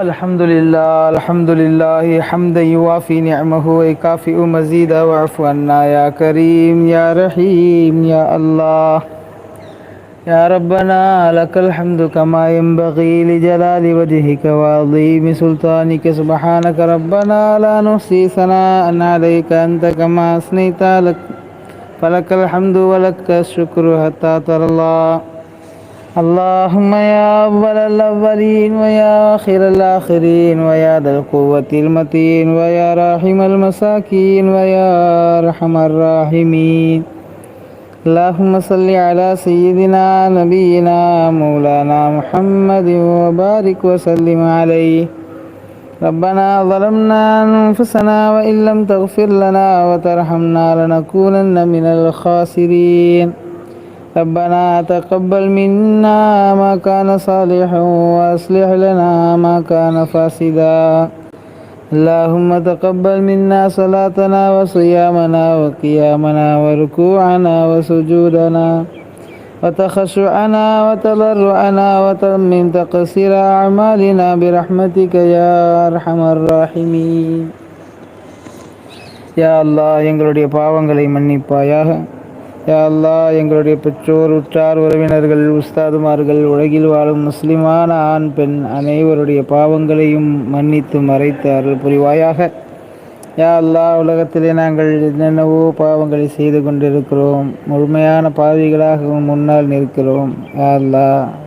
الحمد لله الحمد لله حمدا يوافي نعمه ويكافئ مزيدا واعف عنا يا كريم يا رحيم يا الله يا ربنا لك الحمد كما ينبغي لجلال وجهك وعظيم سلطانك سبحانك ربنا لا نحصي ثناء عليك أنت كما أثنيت لك فلك الحمد ولك الشكر حتى ترى الله اللهم يا أول الأولين ويا آخر الآخرين ويا ذا القوة المتين ويا راحم المساكين ويا أرحم الراحمين. اللهم صل على سيدنا نبينا مولانا محمد وبارك وسلم عليه. ربنا ظلمنا أنفسنا وإن لم تغفر لنا وترحمنا لنكونن من الخاسرين. ربنا تقبل منا ما كان صالحا وأصلح لنا ما كان فاسدا اللهم تقبل منا صلاتنا وصيامنا وقيامنا وركوعنا وسجودنا وتخشعنا وتضرعنا وتمم تقصير أعمالنا برحمتك يا أرحم الراحمين يا الله எங்களுடைய பாவங்களை மன்னிப்பாயாக யா அல்லா எங்களுடைய பெற்றோர் உற்றார் உறவினர்கள் உஸ்தாதுமார்கள் உலகில் வாழும் முஸ்லிமான ஆண் பெண் அனைவருடைய பாவங்களையும் மன்னித்து மறைத்து அருள் புரிவாயாக. யா அல்லா உலகத்திலே நாங்கள் என்னென்னவோ பாவங்களை செய்து கொண்டிருக்கிறோம். முழுமையான பாவிகளாக முன்னால் நிற்கிறோம். யா அல்லா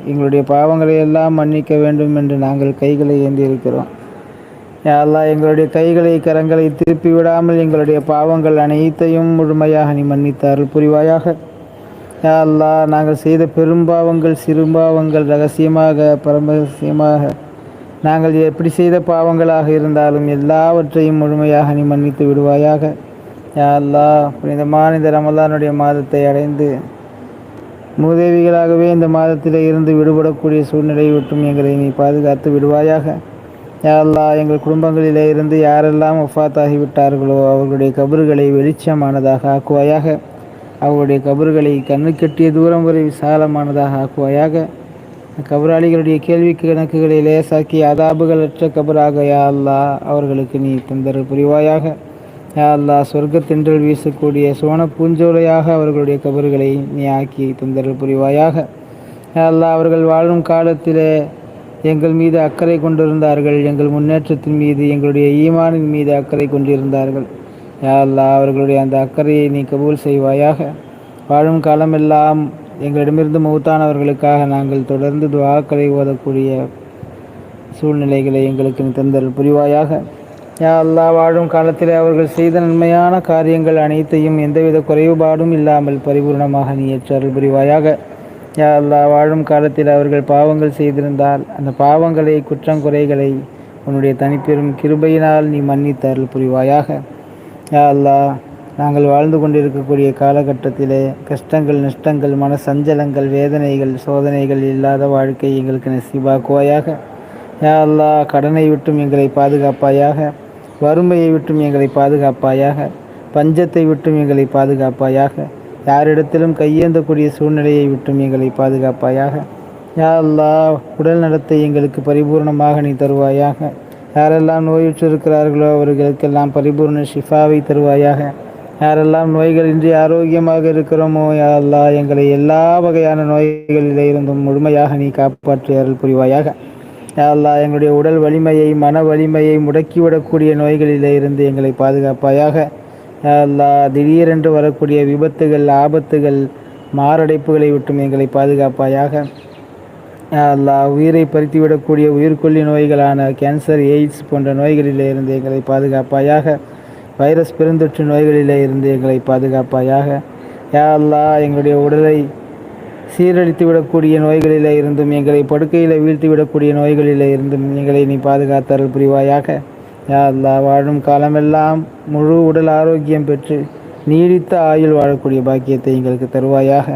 எங்களுடைய பாவங்களை எல்லாம் மன்னிக்க வேண்டும் என்று நாங்கள் கைகளை ஏந்தியிருக்கிறோம். யாழ்லா எங்களுடைய கைகளை கரங்களை திருப்பி விடாமல் எங்களுடைய பாவங்கள் அனைத்தையும் முழுமையாக நீ மன்னித்தார்கள் புரிவாயாக. யாழ்லா நாங்கள் செய்த பெரும்பாவங்கள் சிறுபாவங்கள் ரகசியமாக பரமரகசியமாக. நாங்கள் எப்படி செய்த பாவங்களாக இருந்தாலும் எல்லாவற்றையும் முழுமையாக நீ மன்னித்து விடுவாயாக. யாழ்லா புனிதமான இந்த ரமலானுடைய மாதத்தை அடைந்து மூதேவிகளாகவே இந்த மாதத்தில் இருந்து விடுபடக்கூடிய சூழ்நிலை விட்டும் எங்களை நீ பாதுகாத்து விடுவாயாக. யாழ்லா எங்கள் குடும்பங்களிலே இருந்து யாரெல்லாம் ஒஃபாத்தாகிவிட்டார்களோ அவர்களுடைய கபறுகளை வெளிச்சமானதாக ஆக்குவாயாக. அவர்களுடைய கபறுகளை கண்ணு தூரம் வரை விசாலமானதாக ஆக்குவாயாக. கபராளிகளுடைய கேள்வி கணக்குகளை லேசாக்கி அதாபுகளற்ற கபராக யா அல்லா அவர்களுக்கு நீ தந்தரு புரிவாயாக. யா அல்லா சொர்க்கத்தென்றல் வீசக்கூடிய சோன பூஞ்சோலையாக அவர்களுடைய கபறுகளை நீ ஆக்கி தந்தரு புரிவாயாக. யா அல்லா அவர்கள் வாழும் காலத்திலே எங்கள் மீது அக்கறை கொண்டிருந்தார்கள். எங்கள் முன்னேற்றத்தின் மீது எங்களுடைய ஈமானின் மீது அக்கறை கொண்டிருந்தார்கள். யாழ்லா அவர்களுடைய அந்த அக்கறையை நீ கபூல் செய்வாயாக. வாழும் காலமெல்லாம் எங்களிடமிருந்து மௌத்தானவர்களுக்காக நாங்கள் தொடர்ந்து துவாக்களை ஓதக்கூடிய சூழ்நிலைகளை எங்களுக்கு தந்தல் புரிவாயாக. யா அல்லா வாழும் காலத்தில் அவர்கள் செய்த நன்மையான காரியங்கள் அனைத்தையும் எந்தவித குறைவுபாடும் இல்லாமல் பரிபூர்ணமாக நீ ஏற்றார்கள் புரிவாயாக. யா அல்லா வாழும் காலத்தில் அவர்கள் பாவங்கள் செய்திருந்தால் அந்த பாவங்களை குற்றங்குறைகளை உன்னுடைய தனிப்பெரும் கிருபையினால் நீ மன்னித்தருள் புரிவாயாக. யா அல்லா நாங்கள் வாழ்ந்து கொண்டிருக்கக்கூடிய காலகட்டத்திலே கஷ்டங்கள் நஷ்டங்கள் மன சஞ்சலங்கள் வேதனைகள் சோதனைகள் இல்லாத வாழ்க்கை எங்களுக்கு நசிபாக்குவாயாக. யா அல்லா கடனை விட்டும் எங்களை பாதுகாப்பாயாக. வறுமையை விட்டும் எங்களை பாதுகாப்பாயாக. பஞ்சத்தை விட்டும் எங்களை பாதுகாப்பாயாக. யாரிடத்திலும் கையேந்தக்கூடிய சூழ்நிலையை விட்டும் எங்களை பாதுகாப்பாயாக. யா அல்லா உடல் நலத்தை எங்களுக்கு பரிபூர்ணமாக நீ தருவாயாக. யாரெல்லாம் நோயுற்றிருக்கிறார்களோ அவர்களுக்கெல்லாம் பரிபூர்ண ஷிஃபாவை தருவாயாக. யாரெல்லாம் நோய்களின்றி ஆரோக்கியமாக இருக்கிறோமோ யா அல்லா எங்களை எல்லா வகையான நோய்களிலே இருந்தும் முழுமையாக நீ காப்பாற்றி அருள் புரிவாயாக. யா அல்லா எங்களுடைய உடல் வலிமையை மன வலிமையை முடக்கிவிடக்கூடிய நோய்களிலே இருந்து எங்களை பாதுகாப்பாயாக. அல்லா திடீரென்று வரக்கூடிய விபத்துகள் ஆபத்துகள் மாரடைப்புகளை விட்டும் எங்களை பாதுகாப்பாயாக. அல்லா உயிரை பறித்துவிடக்கூடிய உயிர்கொல்லி நோய்களான கேன்சர் எய்ட்ஸ் போன்ற நோய்களிலே இருந்து எங்களை பாதுகாப்பாயாக. வைரஸ் பெருந்தொற்று நோய்களிலே இருந்து எங்களை பாதுகாப்பாயாக. யா அல்லா எங்களுடைய உடலை சீரழித்து விடக்கூடிய நோய்களிலே இருந்தும் எங்களை படுக்கையில் வீழ்த்தி விடக்கூடிய நோய்களிலே இருந்தும் எங்களை நீ பாதுகாத்தார்கள் புரிவாயாக. யா அல்லா வாழும் காலமெல்லாம் முழு உடல் ஆரோக்கியம் பெற்று நீடித்த ஆயுள் வாழக்கூடிய பாக்கியத்தை எங்களுக்கு தருவாயாக.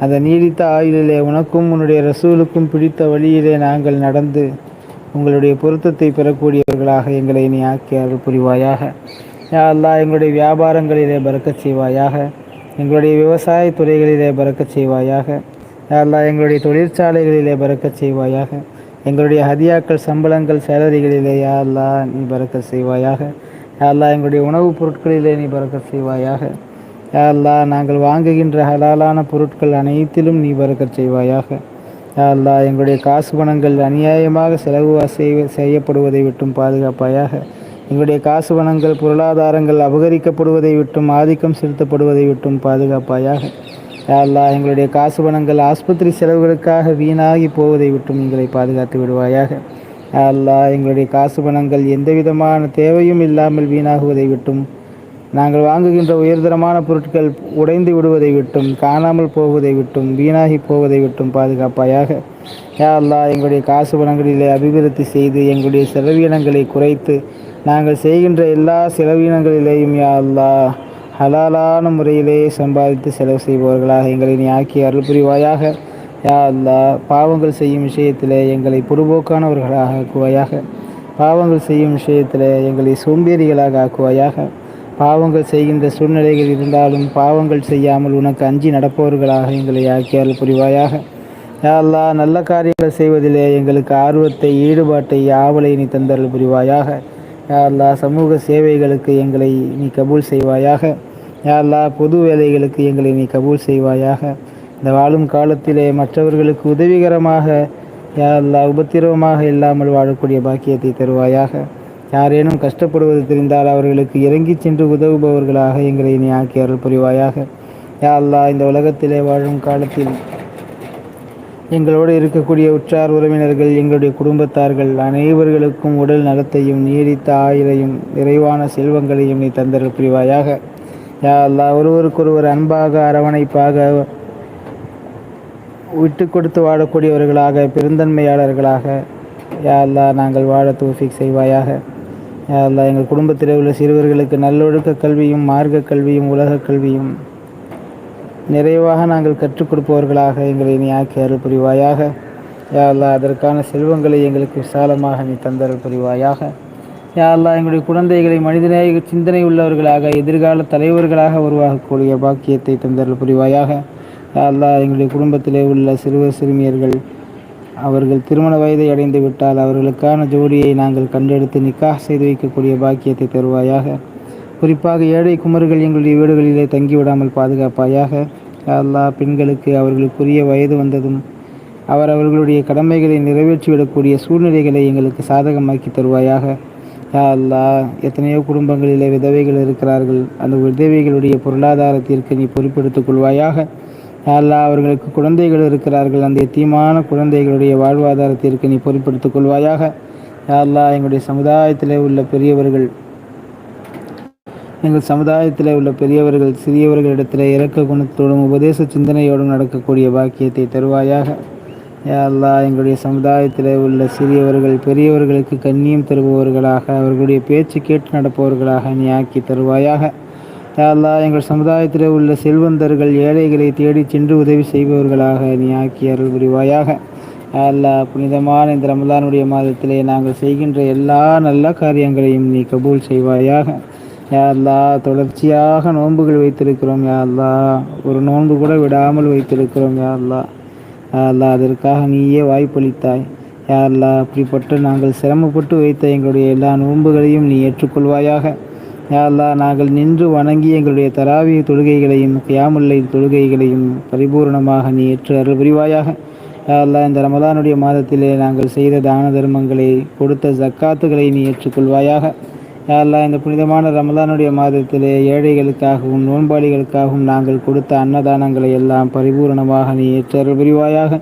அந்த நீடித்த ஆயுளிலே உனக்கும் உன்னுடைய ரசூலுக்கும் பிடித்த வழியிலே நாங்கள் நடந்து உங்களுடைய பொருத்தத்தை பெறக்கூடியவர்களாக எங்களை நீ ஆக்கி அருள் புரிவாயாக. யா அல்லா எங்களுடைய வியாபாரங்களிலே பறக்கச் செய்வாயாக. எங்களுடைய விவசாய துறைகளிலே பறக்கச் செய்வாயாக. யா அல்லா எங்களுடைய தொழிற்சாலைகளிலே பறக்கச் செய்வாயாக. எங்களுடைய ஹதியாக்கள் சம்பளங்கள் சேலரிகளிலே யா அல்லா நீ பறக்க செய்வாயாக. யா அல்லா எங்களுடைய உணவுப் பொருட்களிலே நீ பறக்க செய்வாயாக. யா அல்லா நாங்கள் வாங்குகின்ற ஹலாலான பொருட்கள் அனைத்திலும் நீ பறக்க செய்வாயாக. யா அல்லா எங்களுடைய காசு பணங்கள் அநியாயமாக செலவு செய்யப்படுவதை விட்டும் பாதுகாப்பாயாக. எங்களுடைய காசு பணங்கள் பொருளாதாரங்கள் அபகரிக்கப்படுவதை விட்டும் ஆதிக்கம் செலுத்தப்படுவதை விட்டும் பாதுகாப்பாயாக. யா எங்களுடைய காசு பணங்கள் ஆஸ்பத்திரி செலவுகளுக்காக வீணாகி போவதை விட்டும் எங்களை பாதுகாத்து விடுவாயாக. யா அல்லா எங்களுடைய காசு பணங்கள் எந்த விதமான தேவையும் இல்லாமல் வீணாகுவதை விட்டும் நாங்கள் வாங்குகின்ற உயர்தரமான பொருட்கள் உடைந்து விடுவதை விட்டும் காணாமல் போவதை விட்டும் வீணாகி போவதை விட்டும் பாதுகாப்பாயாக. யா அல்லா எங்களுடைய காசு பணங்களிலே அபிவிருத்தி செய்து எங்களுடைய செலவீனங்களை குறைத்து நாங்கள் செய்கின்ற எல்லா செலவீனங்களிலேயும் யா அல்லா ஹலாலான முறையிலே சம்பாதித்து செலவு செய்பவர்களாக எங்களை நீ ஆக்கி அருள் புரிவாயாக. யா அல்லா பாவங்கள் செய்யும் விஷயத்தில் எங்களை பொதுபோக்கானவர்களாக ஆக்குவாயாக. பாவங்கள் செய்யும் விஷயத்தில் எங்களை சோம்பேறிகளாக ஆக்குவாயாக. பாவங்கள் செய்கின்ற சூழ்நிலைகள் இருந்தாலும் பாவங்கள் செய்யாமல் உனக்கு அஞ்சி நடப்பவர்களாக எங்களை ஆக்கி அருள் புரிவாயாக. யா அல்லா நல்ல காரியங்கள் செய்வதிலே எங்களுக்கு ஆர்வத்தை ஈடுபாட்டை ஆவலை நீ தந்தருள் புரிவாயாக. யா அல்லா சமூக சேவைகளுக்கு எங்களை நீ கபூல் செய்வாயாக. யா பொது வேலைகளுக்கு எங்களை நீ கபூல் செய்வாயாக. இந்த வாழும் காலத்திலே மற்றவர்களுக்கு உதவிகரமாக யா உபத்திரவமாக இல்லாமல் வாழக்கூடிய பாக்கியத்தை தருவாயாக. யாரேனும் கஷ்டப்படுவது தெரிந்தால் அவர்களுக்கு இறங்கி சென்று உதவுபவர்களாக எங்களை நீ ஆக்கி அருள் புரிவாயாக. யா அல்லா இந்த உலகத்திலே வாழும் காலத்தில் எங்களோடு இருக்கக்கூடிய உற்றார் உறவினர்கள் எங்களுடைய குடும்பத்தார்கள் அனைவர்களுக்கும் உடல் நலத்தையும் நீடித்த ஆயுளையும் நிறைவான செல்வங்களையும் நீ தந்தருள் புரிவாயாக. யா அல்லா ஒருவருக்கொருவர் அன்பாக அரவணைப்பாக விட்டு கொடுத்து வாழக்கூடியவர்களாக பெருந்தன்மையாளர்களாக யா அல்லா நாங்கள் வாழ தூஃபிக் செய்வாயாக. யா அல்லா எங்கள் குடும்பத்தில் உள்ள சிறுவர்களுக்கு நல்லொழுக்க கல்வியும் மார்க்க கல்வியும் உலக கல்வியும் நிறைவாக நாங்கள் கற்றுக் கொடுப்பவர்களாக எங்களை நீ ஆக்கி அருள் புரிவாயாக. யா அல்லா அதற்கான செல்வங்களை எங்களுக்கு விசாலமாக நீ தந்தருள் புரிவாயாக. யாரெல்லாம் எங்களுடைய குழந்தைகளை மனிதநேய சிந்தனை உள்ளவர்களாக எதிர்கால தலைவர்களாக உருவாகக்கூடிய பாக்கியத்தை தந்தர்கள் புரிவாயாக. யாரெல்லாம் எங்களுடைய குடும்பத்திலே உள்ள சிறுவர் சிறுமியர்கள் அவர்கள் திருமண வயதை அடைந்து விட்டால் அவர்களுக்கான ஜோடியை நாங்கள் கண்டெடுத்து நிக்காக செய்து வைக்கக்கூடிய பாக்கியத்தை தருவாயாக. குறிப்பாக ஏழை குமர்கள் எங்களுடைய வீடுகளிலே தங்கிவிடாமல் பாதுகாப்பாயாக. யா பெண்களுக்கு அவர்களுக்குரிய வயது வந்ததும் அவர் அவர்களுடைய கடமைகளை நிறைவேற்றிவிடக்கூடிய சூழ்நிலைகளை எங்களுக்கு சாதகமாக்கி தருவாயாக. யா எத்தனையோ குடும்பங்களிலே விதவைகள் இருக்கிறார்கள். அந்த விதவைகளுடைய பொருளாதாரத்திற்கு நீ பொறுப்பெடுத்துக் கொள்வாயாக. அல்லா அவர்களுக்கு குழந்தைகள் இருக்கிறார்கள். அந்த எத்தியமான குழந்தைகளுடைய வாழ்வாதாரத்திற்கு நீ பொறுப்பெடுத்துக் கொள்வாயாக. அல்லா எங்களுடைய சமுதாயத்திலே உள்ள பெரியவர்கள் எங்கள் சமுதாயத்தில் உள்ள பெரியவர்கள் சிறியவர்களிடத்தில் இறக்க குணத்தோடும் உபதேச சிந்தனையோடும் நடக்கக்கூடிய பாக்கியத்தை தருவாயாக. யா அல்லா எங்களுடைய சமுதாயத்தில் உள்ள சிறியவர்கள் பெரியவர்களுக்கு கண்ணியம் தருபவர்களாக அவர்களுடைய பேச்சு கேட்டு நடப்பவர்களாக நீ ஆக்கி தருவாயாக. யா அல்லா எங்கள் சமுதாயத்தில் உள்ள செல்வந்தர்கள் ஏழைகளை தேடி சென்று உதவி செய்பவர்களாக நீ ஆக்கி அருள் புரிவாயாக. யா புனிதமான இந்த ரமதானுடைய மாதத்திலே நாங்கள் செய்கின்ற எல்லா நல்ல காரியங்களையும் நீ கபூல் செய்வாயாக. யா அல்லா தொடர்ச்சியாக நோன்புகள் வைத்திருக்கிறோம். யா அல்லா ஒரு நோன்பு கூட விடாமல் வைத்திருக்கிறோம். யா அல்லா அல்லா அதற்காக நீயே வாய்ப்பளித்தாய். யா அப்படிப்பட்டு நாங்கள் சிரமப்பட்டு வைத்த எங்களுடைய எல்லா நோன்புகளையும் நீ ஏற்றுக்கொள்வாயாக. யா நாங்கள் நின்று வணங்கி எங்களுடைய தராவிய தொழுகைகளையும் கியாமுல்லை தொழுகைகளையும் பரிபூர்ணமாக நீ ஏற்று அருள் புரிவாயாக யா இந்த ரமலானுடைய மாதத்திலே நாங்கள் செய்த தான தர்மங்களை கொடுத்த ஜக்காத்துகளை நீ ஏற்றுக்கொள்வாயாக. யா இந்த புனிதமான ரமலானுடைய மாதத்திலே ஏழைகளுக்காகவும் நோன்பாளிகளுக்காகவும் நாங்கள் கொடுத்த அன்னதானங்களை எல்லாம் பரிபூரணமாக நீ ஏற்றல் புரிவாயாக.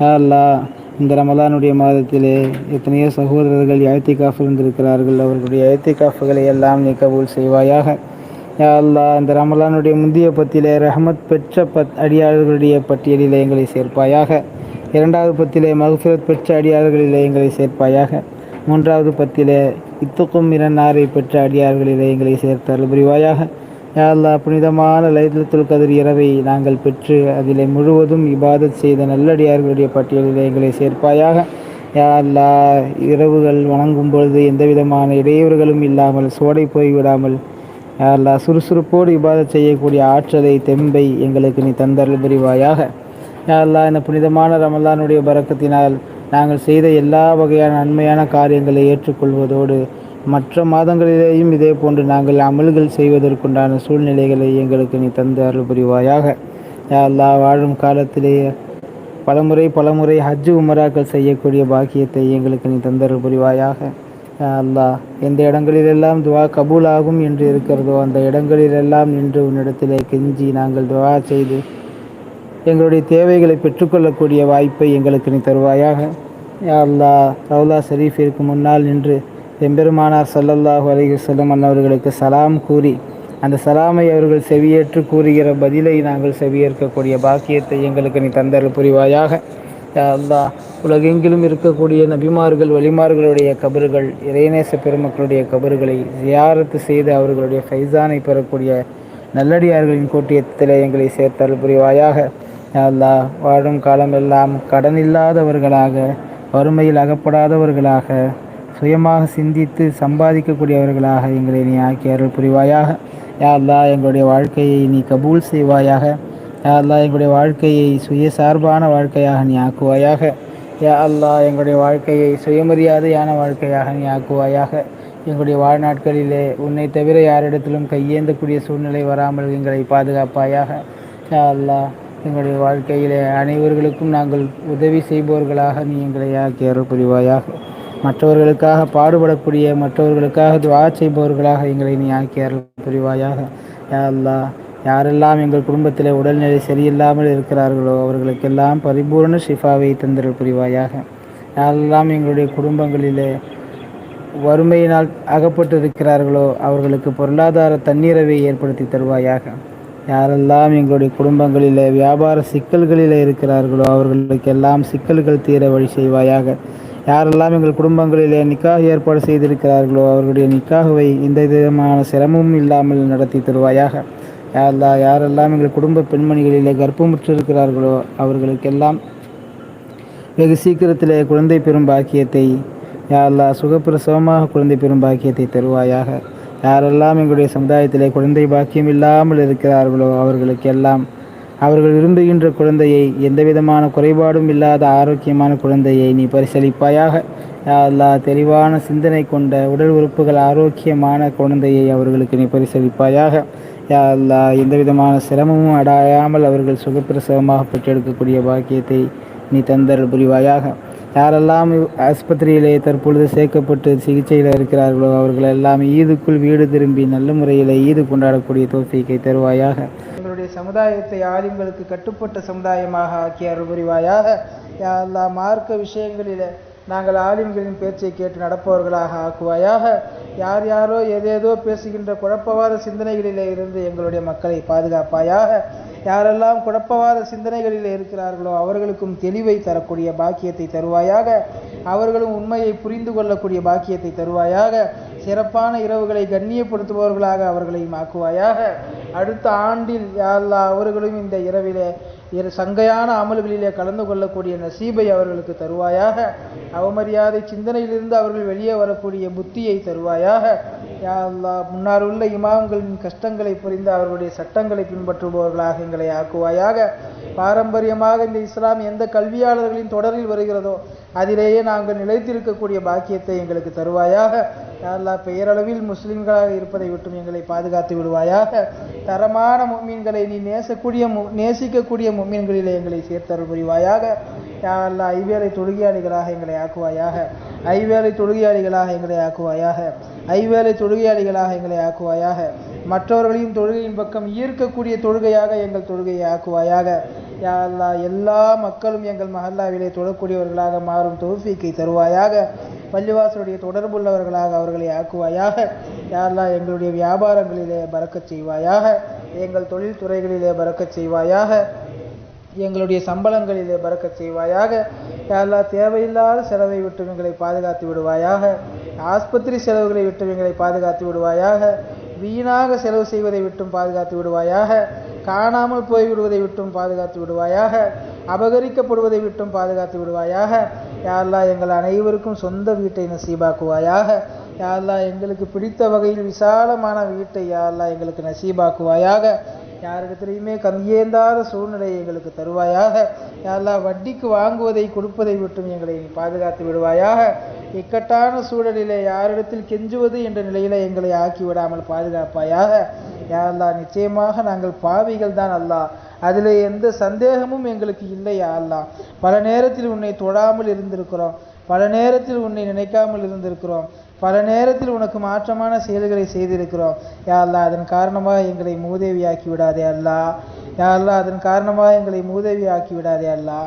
யா இந்த ரமலானுடைய மாதத்திலே எத்தனையோ சகோதரர்கள் எழுத்திக்காஃப் இருந்திருக்கிறார்கள் அவர்களுடைய எழுத்திக்காஃபுகளை எல்லாம் நீ கபூல் செய்வாயாக. யா இந்த ரமலானுடைய முந்தைய பத்திலே ரஹமத் பெற்ற பத் அடியாளர்களுடைய பட்டியலிலே எங்களை சேர்ப்பாயாக. இரண்டாவது பத்திலே மகசூரத் பெற்ற அடியாளர்களிலே எங்களை சேர்ப்பாயாக. மூன்றாவது பத்திலே இத்துக்கும் இரண்டாரை பெற்ற அடியார்களிலே எங்களை சேர்த்தார் புரிவாயாக? யாழ்லா புனிதமான லைத்லத்துல் கதிர் இரவை நாங்கள் பெற்று அதிலே முழுவதும் இபாதத் செய்த நல்லடியார்களுடைய பட்டியலிலே எங்களை சேர்ப்பாயாக. யாழ்லா இரவுகள் வணங்கும் பொழுது எந்த விதமான இடையூறுகளும் இல்லாமல் சோடை போய்விடாமல் யாழ்லா சுறுசுறுப்போடு இபாதத் செய்யக்கூடிய ஆற்றலை தெம்பை எங்களுக்கு நீ தந்தருள் புரிவாயாக? யாழ்லா இந்த புனிதமான ரமலானுடைய பறக்கத்தினால் நாங்கள் செய்த எல்லா வகையான நன்மையான காரியங்களை ஏற்றுக்கொள்வதோடு மற்ற மாதங்களிலேயும் இதே போன்று நாங்கள் அமல்கள் செய்வதற்குண்டான சூழ்நிலைகளை எங்களுக்கு நீ தந்து அருள் புரிவாயாக. எல்லா வாழும் காலத்திலேயே பலமுறை பலமுறை ஹஜ்ஜு உமராக்கள் செய்யக்கூடிய பாக்கியத்தை எங்களுக்கு நீ தந்தருள் புரிவாயாக. அல்லா எந்த இடங்களிலெல்லாம் துவா கபூலாகும் என்று இருக்கிறதோ அந்த இடங்களிலெல்லாம் நின்று உன்னிடத்திலே கெஞ்சி நாங்கள் துவா செய்து எங்களுடைய தேவைகளை பெற்றுக்கொள்ளக்கூடிய வாய்ப்பை எங்களுக்கு நீ தருவாயாக. யா அல்லாஹ் ரவுலா ஷரீஃபிற்கு முன்னால் நின்று எம்பெருமானார் சல்லல்லாஹு அலிஹி வஸல்லம் அன்னவர்களுக்கு சலாம் கூறி அந்த சலாமை அவர்கள் செவியேற்று கூறுகிற பதிலை நாங்கள் செவியேற்கக்கூடிய பாக்கியத்தை எங்களுக்கு நீ தந்தருள் புரிவாயாக. யா உலகெங்கிலும் இருக்கக்கூடிய நபிமார்கள் வலிமார்களுடைய கபறுகள் இறைநேச பெருமக்களுடைய கபறுகளை ஜியாரத்து செய்து அவர்களுடைய ஃபைசானை பெறக்கூடிய நல்லடியார்களின் கூட்டியத்தில் எங்களை சேர்த்தல் புரிவாயாக. யா அல்லாஹ் வாழும் காலமெல்லாம் கடன் இல்லாதவர்களாக வறுமையில் அகப்படாதவர்களாக சுயமாக சிந்தித்து சம்பாதிக்கக்கூடியவர்களாக எங்களை நீ ஆக்கி அருள் புரிவாயாக. யா எங்களுடைய வாழ்க்கையை நீ கபூல் செய்வாயாக. யா அல்லா எங்களுடைய வாழ்க்கையை சுயசார்பான வாழ்க்கையாக நீ ஆக்குவாயாக. யா அல்லா எங்களுடைய வாழ்க்கையை சுயமரியாதையான வாழ்க்கையாக நீ ஆக்குவாயாக. எங்களுடைய வாழ்நாட்களிலே உன்னை தவிர யாரிடத்திலும் கையேந்தக்கூடிய சூழ்நிலை வராமல் எங்களை பாதுகாப்பாயாக. யா அல்லா எங்களுடைய வாழ்க்கையிலே அனைவர்களுக்கும் நாங்கள் உதவி செய்பவர்களாக நீ எங்களை ஆக்கி அருள் புரிவாயாக மற்றவர்களுக்காக பாடுபடக்கூடிய மற்றவர்களுக்காக துவா செய்பவர்களாக எங்களை நீ ஆக்கி அருள் புரிவாயாக யா யாரெல்லாம் எங்கள் குடும்பத்தில் உடல்நிலை சரியில்லாமல் இருக்கிறார்களோ அவர்களுக்கெல்லாம் பரிபூர்ண ஷிஃபாவை தந்தருள் புரிவாயாக யாரெல்லாம் எங்களுடைய குடும்பங்களிலே வறுமையினால் அகப்பட்டிருக்கிறார்களோ அவர்களுக்கு பொருளாதார தண்ணீரவை ஏற்படுத்தி தருவாயாக. யாரெல்லாம் எங்களுடைய குடும்பங்களில் வியாபார சிக்கல்களில் இருக்கிறார்களோ அவர்களுக்கெல்லாம் சிக்கல்கள் தீர வழி செய்வாயாக. யாரெல்லாம் எங்கள் குடும்பங்களிலே நிக்காக ஏற்பாடு செய்திருக்கிறார்களோ அவர்களுடைய நிக்காகவை எந்த விதமான சிரமமும் இல்லாமல் நடத்தி தருவாயாக. யாரெல்லாம் யாரெல்லாம் எங்கள் குடும்ப பெண்மணிகளிலே கர்ப்பமுற்றிருக்கிறார்களோ அவர்களுக்கெல்லாம் வெகு சீக்கிரத்திலே குழந்தை பெறும் பாக்கியத்தை யாரெல்லாம் சுகப்பிரசவமாக குழந்தை பெறும் பாக்கியத்தை தருவாயாக. யாரெல்லாம் எங்களுடைய சமுதாயத்திலே குழந்தை பாக்கியம் இல்லாமல் இருக்கிறார்களோ அவர்களுக்கெல்லாம் அவர்கள் விரும்புகின்ற குழந்தையை எந்த விதமான குறைபாடும் இல்லாத ஆரோக்கியமான குழந்தையை நீ பரிசளிப்பாயாக. யா தெளிவான சிந்தனை கொண்ட உடல் உறுப்புகள் ஆரோக்கியமான குழந்தையை அவர்களுக்கு நீ பரிசளிப்பாயாக. யா எந்த விதமான சிரமமும் அடையாமல் அவர்கள் சுகப்பிரசவமாக பெற்றெடுக்கக்கூடிய பாக்கியத்தை நீ தந்தருள் புரிவாயாக. யாரெல்லாம் ஆஸ்பத்திரியிலே தற்பொழுது சேர்க்கப்பட்டு சிகிச்சையில் இருக்கிறார்களோ அவர்கள் எல்லாம் ஈதுக்குள் வீடு திரும்பி நல்ல முறையில் ஈது கொண்டாடக்கூடிய தோஃபிக்கை தருவாயாக. எங்களுடைய சமுதாயத்தை ஆலிம்களுக்கு கட்டுப்பட்ட சமுதாயமாக ஆக்கி அருள் புரிவாயாக யா மார்க்க விஷயங்களில் நாங்கள் ஆலிம்களின் பேச்சை கேட்டு நடப்பவர்களாக ஆக்குவாயாக. யார் யாரோ ஏதேதோ பேசுகின்ற குழப்பவாத சிந்தனைகளிலே இருந்து எங்களுடைய மக்களை பாதுகாப்பாயாக. யாரெல்லாம் குழப்பவாத சிந்தனைகளில் இருக்கிறார்களோ அவர்களுக்கும் தெளிவை தரக்கூடிய பாக்கியத்தை தருவாயாக. அவர்களும் உண்மையை புரிந்து கொள்ளக்கூடிய பாக்கியத்தை தருவாயாக. சிறப்பான இரவுகளை கண்ணியப்படுத்துபவர்களாக அவர்களையும் ஆக்குவாயாக. அடுத்த ஆண்டில் எல்லா அவர்களும் இந்த இரவிலே இரு சங்கையான அமல்களிலே கலந்து கொள்ளக்கூடிய நசீபை அவர்களுக்கு தருவாயாக அவமரியாதை சிந்தனையிலிருந்து அவர்கள் வெளியே வரக்கூடிய புத்தியை தருவாயாக. யா அல்லாஹ் முன்னால் உள்ள இமாம்களின் கஷ்டங்களை புரிந்து அவர்களுடைய சட்டங்களை பின்பற்றுபவர்களாக எங்களை ஆக்குவாயாக. பாரம்பரியமாக இந்த இஸ்லாம் எந்த கல்வியாளர்களின் தொடரில் வருகிறதோ அதிலேயே நாங்கள் நிலைத்திருக்கக்கூடிய பாக்கியத்தை எங்களுக்கு தருவாயாக. யா பெயரளவில் முஸ்லிம்களாக இருப்பதை விட்டும் எங்களை பாதுகாத்து விடுவாயாக. தரமான மும்மீன்களை நீ நேசக்கூடிய மு நேசிக்கக்கூடிய மும்மீன்களிலே எங்களை சேர்த்தருள் புரிவாயாக. யா ஐவேளை தொழுகையாளிகளாக எங்களை ஆக்குவாயாக. ஐவேளை தொழுகையாளிகளாக எங்களை ஆக்குவாயாக. ஐவேளை தொழுகையாளிகளாக எங்களை ஆக்குவாயாக. மற்றவர்களையும் தொழுகையின் பக்கம் ஈர்க்கக்கூடிய தொழுகையாக எங்கள் தொழுகையை ஆக்குவாயாக. யா எல்லா மக்களும் எங்கள் மஹல்லாவிலே தொடக்கூடியவர்களாக மாறும் தொகுப்பிக்கை தருவாயாக. பள்ளிவாசலுடைய தொடர்புள்ளவர்களாக அவர்களை ஆக்குவாயாக. யா எங்களுடைய வியாபாரங்களிலே பறக்கச் செய்வாயாக. எங்கள் தொழில் துறைகளிலே பறக்கச் செய்வாயாக. எங்களுடைய சம்பளங்களிலே பறக்கச் செய்வாயாக. யா தேவையில்லாத செலவை விட்டு எங்களை பாதுகாத்து விடுவாயாக. ஆஸ்பத்திரி செலவுகளை விட்டு எங்களை பாதுகாத்து விடுவாயாக. வீணாக செலவு செய்வதை விட்டும் பாதுகாத்து விடுவாயாக. காணாமல் போய்விடுவதை விட்டும் பாதுகாத்து விடுவாயாக அபகரிக்கப்படுவதை விட்டும் பாதுகாத்து விடுவாயாக. யாரெல்லாம் எங்கள் அனைவருக்கும் சொந்த வீட்டை நசீபாக்குவாயாக. யாரெல்லாம் எங்களுக்கு பிடித்த வகையில் விசாலமான வீட்டை யாரெல்லாம் எங்களுக்கு நசீபாக்குவாயாக. யாரிடத்திலையுமே கந்தியேந்தாத சூழ்நிலையை எங்களுக்கு தருவாயாக. யாரெல்லாம் வட்டிக்கு வாங்குவதை கொடுப்பதை விட்டும் எங்களை பாதுகாத்து விடுவாயாக. இக்கட்டான சூழலிலே யாரிடத்தில் கெஞ்சுவது என்ற நிலையில எங்களை ஆக்கி விடாமல் பாதுகாப்பாயாக. யாழ்லா நிச்சயமாக நாங்கள் பாவிகள் தான் அல்லாஹ் அதில் எந்த சந்தேகமும் எங்களுக்கு இல்லை அல்லாஹ் பல நேரத்தில் உன்னை தொடாமல் இருந்திருக்கிறோம். பல நேரத்தில் உன்னை நினைக்காமல் இருந்திருக்கிறோம். பல நேரத்தில் உனக்கு மாற்றமான செயல்களை செய்திருக்கிறோம். யா அதன் காரணமாக எங்களை மூதேவியாக்கி விடாதே அல்லாஹ் யா அதன் காரணமாக எங்களை மூதேவியாக்கி விடாதே அல்லா.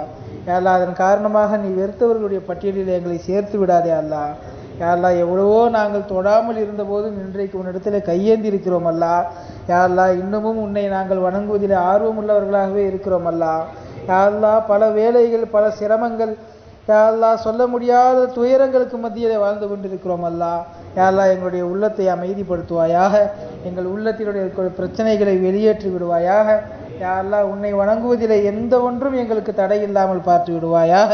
யா அதன் காரணமாக நீ வெறுத்தவர்களுடைய பட்டியலில் எங்களை சேர்த்து விடாதே அல்லா. யாரெல்லாம் எவ்வளவோ நாங்கள் தொடாமல் இருந்தபோதும் இன்றைக்கு உன்னிடத்தில் கையேந்தி இருக்கிறோம் அல்லா. யாரெல்லாம் இன்னமும் உன்னை நாங்கள் வணங்குவதில் ஆர்வம் உள்ளவர்களாகவே இருக்கிறோம் அல்லா. யாரெல்லாம் பல வேலைகள் பல சிரமங்கள் யாரெல்லாம் சொல்ல முடியாத துயரங்களுக்கு மத்தியிலே வாழ்ந்து கொண்டிருக்கிறோம் அல்லா. யாரெல்லாம் எங்களுடைய உள்ளத்தை அமைதிப்படுத்துவாயாக எங்கள் உள்ளத்தினுடைய இருக்கிற பிரச்சனைகளை வெளியேற்றி விடுவாயாக. யாரெல்லாம் உன்னை வணங்குவதிலே எந்த ஒன்றும் எங்களுக்கு தடை இல்லாமல் பார்த்து விடுவாயாக.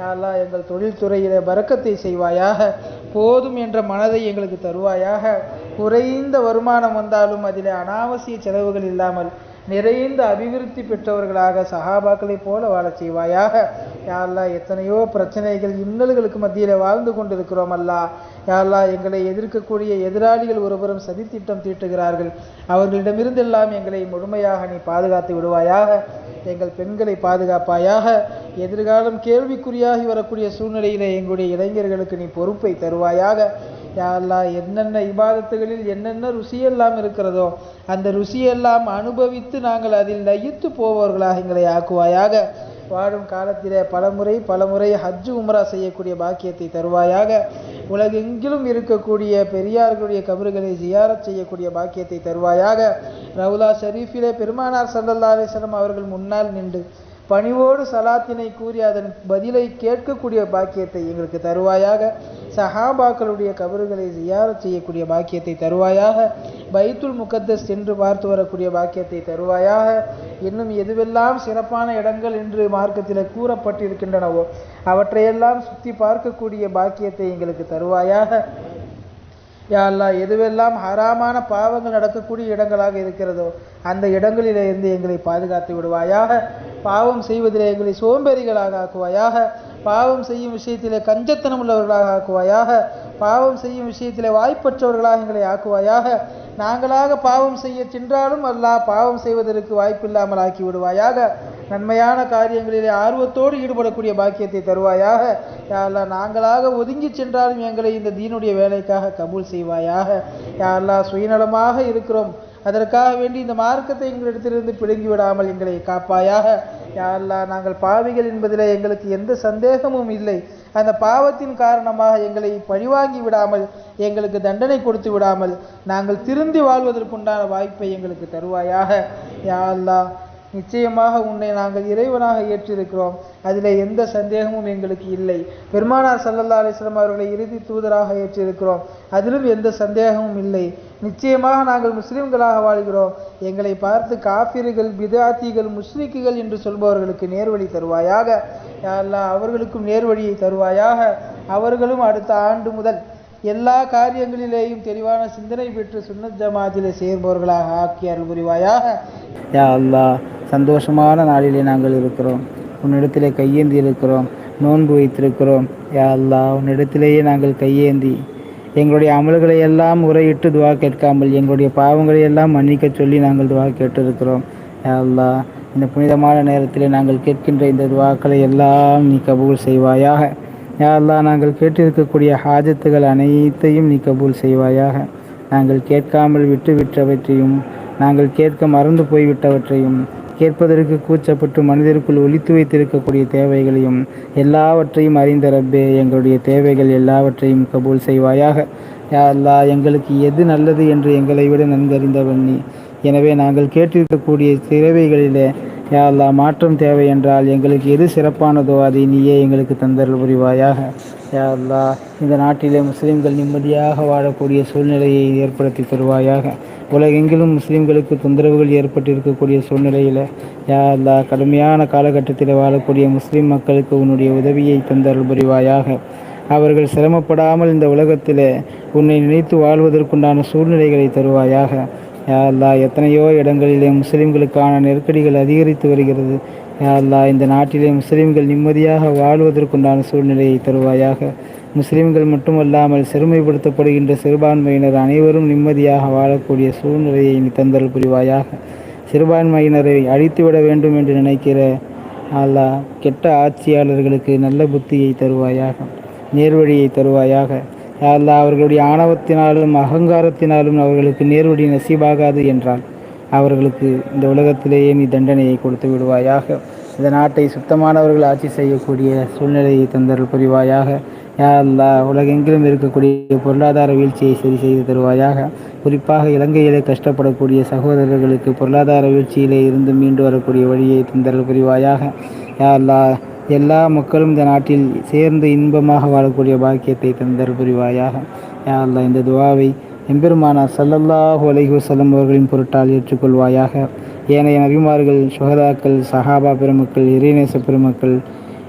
யாரெல்லாம் எங்கள் தொழில்துறையிலே பறக்கத்தை செய்வாயாக. போதும் என்ற மனதை எங்களுக்கு தருவாயாக. குறைந்த வருமானம் வந்தாலும் அதில் அனாவசிய செலவுகள் இல்லாமல் நிறைந்த அபிவிருத்தி பெற்றவர்களாக சஹாபாக்களைப் போல வாழச் செய்வாயாக. யா எத்தனையோ பிரச்சனைகள் இன்னல்களுக்கு மத்தியில் வாழ்ந்து கொண்டிருக்கிறோம் அல்லா யா எங்களை எதிர்க்கக்கூடிய எதிராளிகள் ஒருவரும் சதித்திட்டம் தீட்டுகிறார்கள். அவர்களிடமிருந்தெல்லாம் எங்களை முழுமையாக நீ பாதுகாத்து விடுவாயாக. எங்கள் பெண்களை பாதுகாப்பாயாக. எதிர்காலம் கேள்விக்குறியாகி வரக்கூடிய சூழ்நிலையில் எங்களுடைய இளைஞர்களுக்கு நீ பொறுப்பை தருவாயாக. யா என்னென்ன இபாதத்துகளில் என்னென்ன ருசியெல்லாம் இருக்கிறதோ அந்த ருசியெல்லாம் அனுபவித்து நாங்கள் அதில் லயித்து போபவர்களாக எங்களை ஆக்குவாயாக. வாழும் காலத்திலே பலமுறை பலமுறை ஹஜ்ஜு உம்ரா செய்யக்கூடிய பாக்கியத்தை தருவாயாக. உலகெங்கிலும் இருக்கக்கூடிய பெரியார்களுடைய கபறுகளை ஜியாரத் செய்யக்கூடிய பாக்கியத்தை தருவாயாக. ரவுலா ஷரீஃபிலே பெருமானார் சல்லல்லா அலிஸ்லம் அவர்கள் முன்னால் நின்று பணிவோடு சலாத்தினை கூறி அதன் பதிலை கேட்கக்கூடிய பாக்கியத்தை எங்களுக்கு தருவாயாக. சஹாபாக்களுடைய கபறுகளை ஜியாரத் செய்யக்கூடிய பாக்கியத்தை தருவாயாக. பைத்துல் முகத்தஸ் சென்று பார்த்து வரக்கூடிய பாக்கியத்தை தருவாயாக. இன்னும் எதுவெல்லாம் சிறப்பான இடங்கள் என்று மார்க்கத்தில் கூறப்பட்டிருக்கின்றனவோ அவற்றையெல்லாம் சுற்றி பார்க்கக்கூடிய பாக்கியத்தை எங்களுக்கு தருவாயாக. யாழ்லா எதுவெல்லாம் ஹராமான பாவங்கள் நடக்கக்கூடிய இடங்களாக இருக்கிறதோ அந்த இடங்களிலிருந்து எங்களை பாதுகாத்து விடுவாயாக. பாவம் செய்வதிலே எங்களை சோம்பேறிகளாக ஆக்குவாயாக பாவம் செய்யும் விஷயத்திலே கஞ்சத்தனம் உள்ளவர்களாக ஆக்குவாயாக பாவம் செய்யும் விஷயத்திலே வாய்ப்பற்றவர்களாக எங்களை ஆக்குவாயாக. நாங்களாக பாவம் செய்ய சென்றாலும் அல்லாஹ் பாவம் செய்வதற்கு வாய்ப்பில்லாமல் ஆக்கி விடுவாயாக. நன்மையான காரியங்களிலே ஆர்வத்தோடு ஈடுபடக்கூடிய பாக்கியத்தை தருவாயாக. யாரெல்லாம் நாங்களாக ஒதுங்கி சென்றாலும் எங்களை இந்த தீனுடைய வேலைக்காக கபூல் செய்வாயாக. யாரெல்லாம் சுயநலமாக இருக்கிறோம். அதற்காக வேண்டி இந்த மார்க்கத்தை எங்களிடத்திலிருந்து பிடுங்கி விடாமல் எங்களை காப்பாயாக. யாரெல்லாம் நாங்கள் பாவிகள் என்பதில் எங்களுக்கு எந்த சந்தேகமும் இல்லை. அந்த பாவத்தின் காரணமாக எங்களை பழிவாங்கி விடாமல் எங்களுக்கு தண்டனை கொடுத்து விடாமல் நாங்கள் திருந்தி வாழ்வதற்குண்டான வாய்ப்பை எங்களுக்கு தருவாயாக. யாரெல்லாம் நிச்சயமாக உன்னை நாங்கள் இறைவனாக ஏற்றிருக்கிறோம். அதில் எந்த சந்தேகமும் எங்களுக்கு இல்லை. பெருமானார் சல்லல்லா அலிஸ்லாம் அவர்களை இறுதி தூதராக ஏற்றிருக்கிறோம். அதிலும் எந்த சந்தேகமும் இல்லை. நிச்சயமாக நாங்கள் முஸ்லிம்களாக வாழ்கிறோம். எங்களை பார்த்து காபிர்கள் பிதாத்திகள் முஸ்லிக்குகள் என்று சொல்பவர்களுக்கு நேர்வழி தருவாயாக. யா அவர்களுக்கும் நேர்வழியை தருவாயாக. அவர்களும் அடுத்த ஆண்டு முதல் எல்லா காரியங்களிலேயும் தெளிவான சிந்தனை பெற்று சுன்னத் ஜமாத்திலே சேர்பவர்களாக ஆக்கி அருள் புரிவாயாக. யா அல்லாஹ் சந்தோஷமான நாளிலே நாங்கள் இருக்கிறோம். உன்னிடத்திலே கையேந்தி இருக்கிறோம். நோன்பு வைத்திருக்கிறோம். யா அல்லா உன்னிடத்திலேயே நாங்கள் கையேந்தி எங்களுடைய அமல்களை எல்லாம் உரையிட்டு துவா கேட்காமல் எங்களுடைய பாவங்களை எல்லாம் மன்னிக்க சொல்லி நாங்கள் துவா கேட்டிருக்கிறோம். யா அல்லா இந்த புனிதமான நேரத்தில் நாங்கள் கேட்கின்ற இந்த துவாக்களை எல்லாம் நீ கபூல் செய்வாயாக. யா அல்லாஹ் நாங்கள் கேட்டிருக்கக்கூடிய ஹாஜத்துகள் அனைத்தையும் நீ கபூல் செய்வாயாக. நாங்கள் கேட்காமல் விட்டு விட்டவற்றையும் நாங்கள் கேட்க மறந்து போய்விட்டவற்றையும் கேட்பதற்கு கூச்சப்பட்டு மனிதருக்குள் ஒழித்து வைத்திருக்கக்கூடிய தேவைகளையும் எல்லாவற்றையும் அறிந்த ரப்பே எங்களுடைய தேவைகள் எல்லாவற்றையும் கபூல் செய்வாயாக. யா அல்லாஹ் எங்களுக்கு எது நல்லது என்று எங்களை விட நன்கறிந்தவன் நீ. எனவே நாங்கள் கேட்டிருக்கக்கூடிய தேவைகளிலே யா அல்லாஹ் மாற்றம் தேவை என்றால் எங்களுக்கு எது சிறப்பானதோ அதை நீயே எங்களுக்கு தந்தருள் புரிவாயாக. யா அல்லாஹ் இந்த நாட்டிலே முஸ்லிம்கள் நிம்மதியாக வாழக்கூடிய சூழ்நிலையை ஏற்படுத்தி தருவாயாக. உலகெங்கிலும் முஸ்லீம்களுக்கு தொந்தரவுகள் ஏற்பட்டிருக்கக்கூடிய சூழ்நிலையில் யா அல்லாஹ் கடுமையான காலகட்டத்தில் வாழக்கூடிய முஸ்லீம் மக்களுக்கு உன்னுடைய உதவியை தந்தருள் புரிவாயாக. அவர்கள் சிரமப்படாமல் இந்த உலகத்தில் உன்னை நினைத்து வாழ்வதற்குண்டான சூழ்நிலைகளை தருவாயாக. யா அல்லா எத்தனையோ இடங்களிலே முஸ்லிம்களுக்கான நெருக்கடிகள் அதிகரித்து வருகிறது. யா அல்லா இந்த நாட்டிலே முஸ்லிம்கள் நிம்மதியாக வாழ்வதற்குண்டான சூழ்நிலையை தருவாயாக. முஸ்லிம்கள் மட்டுமல்லாமல் சிறுமைப்படுத்தப்படுகின்ற சிறுபான்மையினர் அனைவரும் நிம்மதியாக வாழக்கூடிய சூழ்நிலையை நீ தந்தல் புரிவாயாக. சிறுபான்மையினரை அழித்துவிட வேண்டும் என்று நினைக்கிற அல்லா கெட்ட ஆட்சியாளர்களுக்கு நல்ல புத்தியை தருவாயாக நேர்வழியை தருவாயாக. அல்லா அவர்களுடைய ஆணவத்தினாலும் அகங்காரத்தினாலும் அவர்களுக்கு நேர்வடி நசீபாகாது என்றால் அவர்களுக்கு இந்த உலகத்திலேயே நீ தண்டனையை கொடுத்து விடுவாயாக. இந்த நாட்டை சுத்தமானவர்கள் ஆட்சி செய்யக்கூடிய சூழ்நிலையை தந்தல் புரிவாயாக. யா அல்லா உலகெங்கிலும் இருக்கக்கூடிய பொருளாதார வீழ்ச்சியை சரி செய்து தருவாயாக. குறிப்பாக இலங்கையிலே கஷ்டப்படக்கூடிய சகோதரர்களுக்கு பொருளாதார வீழ்ச்சியிலே இருந்து மீண்டு வரக்கூடிய வழியை தந்தல் புரிவாயாக. யா அல்லா எல்லா மக்களும் இந்த நாட்டில் சேர்ந்து இன்பமாக வாழக்கூடிய பாக்கியத்தை தந்தர் புரிவாயாக யா அல்லா இந்த துவாவை எம்பெருமானார் சல்லல்லாஹு அலைஹி வஸல்லம் அவர்களின் பொருட்டால் ஏற்றுக்கொள்வாயாக. ஏனைய நபிமார்கள் சுகதாக்கள் சஹாபா பெருமக்கள் இறைநேச பெருமக்கள்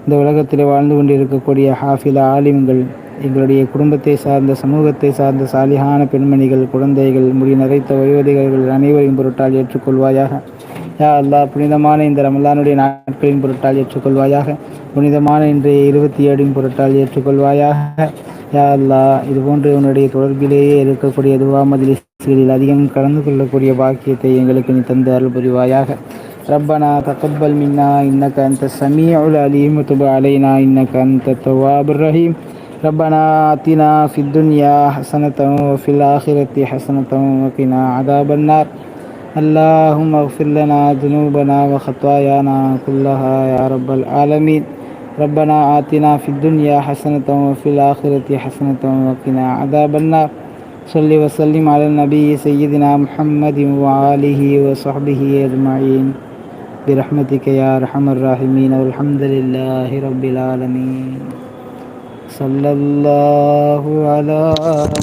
இந்த உலகத்தில் வாழ்ந்து கொண்டிருக்கக்கூடிய ஹாஃபிலா ஆலிம்கள் எங்களுடைய குடும்பத்தை சார்ந்த சமூகத்தை சார்ந்த சாலிகான பெண்மணிகள் குழந்தைகள் முடி நிறைத்த வயோதிகர்கள் அனைவரையும் பொருட்டால் ஏற்றுக்கொள்வாயாக. யா அல்லா புனிதமான இந்த ரமலானுடைய நாட்களின் பொருட்டால் ஏற்றுக்கொள்வாயாக புனிதமான இன்றைய இருபத்தி ஏழின் பொருட்டால் ஏற்றுக்கொள்வாயாக யா அல்லா இதுபோன்று உன்னுடைய தொடர்பிலேயே இருக்கக்கூடிய துவா மஜ்லிஸ்களில் அதிகம் கலந்து கொள்ளக்கூடிய பாக்கியத்தை எங்களுக்கு நீ தந்து அருள் புரிவாயாக ربنا تقبل منا إنك أنت السميع العليم وتب علينا إنك أنت التواب الرحيم ربنا آتنا في الدنيا حسنة وفي الآخرة حسنة وقنا عذاب النار اللهم اغفر لنا ذنوبنا وخطايانا كلها يا رب العالمين. ربنا آتنا في الدنيا حسنة وفي الآخرة حسنة وقنا عذاب النار. صل وسلم على النبي سيدنا محمد وآله وصحبه أجمعين. برحمتك يا أرحم الراحمين. والحمد لله رب العالمين. صلى الله على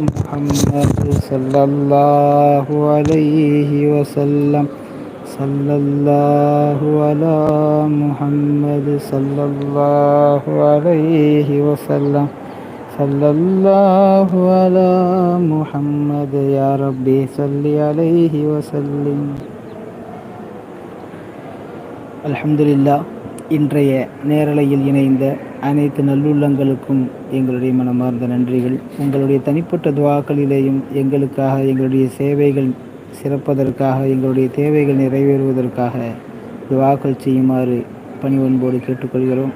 محمد صلى الله عليه وسلم صلى الله على محمد صلى الله عليه وسلم صلى الله على محمد يا ربي صل عليه وسلم الحمد لله இன்றைய நேரலையில் இணைந்த அனைத்து நல்லுள்ளங்களுக்கும் எங்களுடைய மனமார்ந்த நன்றிகள். உங்களுடைய தனிப்பட்ட துவாக்களிலேயும் எங்களுக்காக எங்களுடைய சேவைகள் சிறப்பதற்காக எங்களுடைய தேவைகள் நிறைவேறுவதற்காக துவாக்கள் செய்யுமாறு பணிவன்போடு கேட்டுக்கொள்கிறோம்.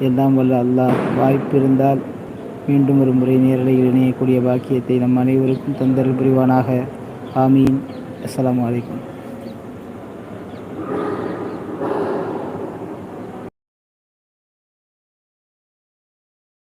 எல்லாம் வல்ல அல்லாஹ். வாய்ப்பு இருந்தால் மீண்டும் ஒரு முறை நேரலையில் இணையக்கூடிய பாக்கியத்தை நம் அனைவருக்கும் தந்தல் புரிவானாக. ஆமீன். அஸ்லாம் வலைக்கம்